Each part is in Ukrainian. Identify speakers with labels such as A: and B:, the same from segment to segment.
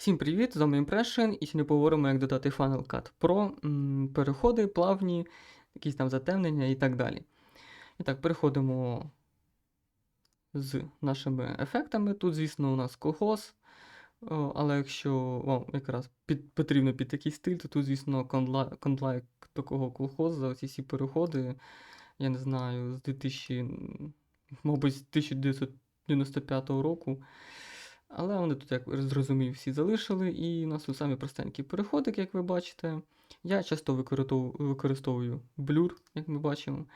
A: Всім привіт! З вами Impression, і сьогодні поговоримо, як додати Funnel Cut Pro, м, переходи, плавні, якісь там затемнення і так далі. І так, переходимо з нашими ефектами. Тут, звісно, у нас колхоз, але якщо вам якраз під, потрібно під такий стиль, то тут, звісно, кондлайк такого колхозу, оці всі переходи, я не знаю, з 2000, мабуть, з 1995 року. Але вони тут, як зрозумів, всі залишили, і у нас тут самі простенькі переходи, як ви бачите. Я часто використовую, блюр, як ми бачимо.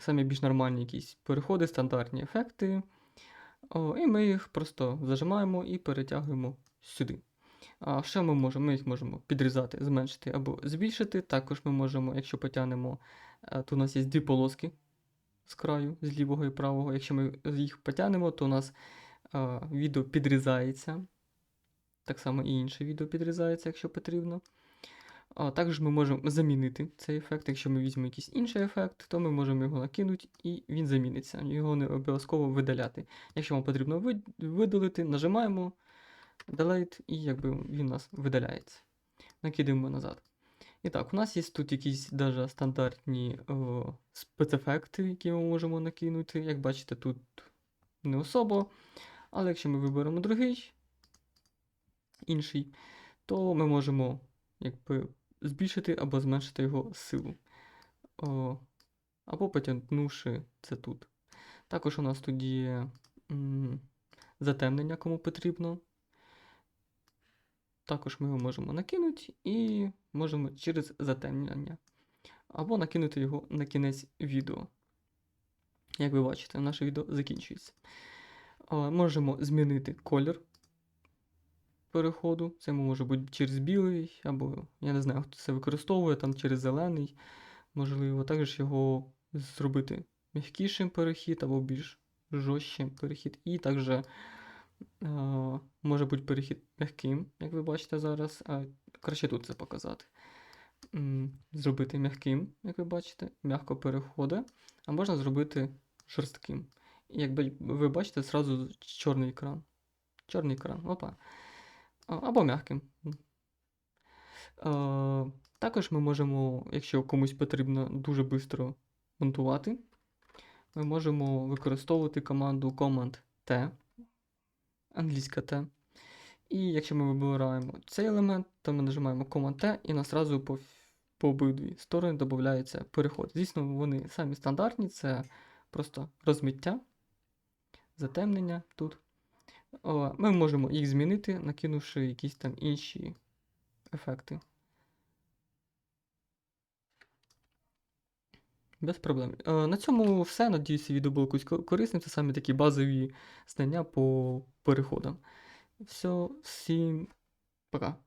A: Самі більш нормальні якісь переходи, стандартні ефекти. О, і ми їх просто зажимаємо і перетягуємо сюди. А що ми можемо? Ми їх можемо підрізати, зменшити або збільшити. Також ми можемо, якщо потягнемо, е, то у нас є дві полоски з краю, з лівого і правого. Якщо ми їх потягнемо, то у нас відео підрізається. Так само і інше відео підрізається, якщо потрібно. А, також ми можемо замінити цей ефект. Якщо ми візьмемо якийсь інший ефект, то ми можемо його накинути і він заміниться. Його не обов'язково видаляти. Якщо вам потрібно видалити, нажимаємо Delete і якби він у нас видаляється. Накидаємо назад. І так, у нас є тут якісь даже стандартні о, спецефекти, які ми можемо накинути. Як бачите, тут не особо. Але якщо ми виберемо другий, інший, то ми можемо якби, збільшити або зменшити його силу. О, або потягнувши це тут. Також у нас тут є м, затемнення, кому потрібно. Також ми його можемо накинути і можемо через затемнення. Або накинути його на кінець відео. Як ви бачите, наше відео закінчується. Можемо змінити колір переходу. Це може бути через білий, або я не знаю, хто це використовує, там через зелений. Можливо, також його зробити м'якішим перехід або більш жорстким перехід. І також е, може бути перехід м'яким, як ви бачите зараз. А, краще тут це показати. Зробити м'яким, як ви бачите, м'яко переходить, а можна зробити жорстким. Якби ви бачите, зразу чорний екран. Чорний екран, опа. Або м'яким. Також ми можемо, якщо комусь потрібно дуже швидко монтувати, ми можемо використовувати команду Command-T, англійська T. І якщо ми вибираємо цей елемент, то ми нажимаємо Command-T і нас одразу по, по обидві сторони додається переход. Звісно, вони самі стандартні, це просто розмиття, затемнення тут. О, Ми можемо їх змінити, накинувши якісь там інші ефекти. Без проблем. Е, На цьому все. Надіюся, відео було корисним. Це саме такі базові знання по переходам. Все, всім пока.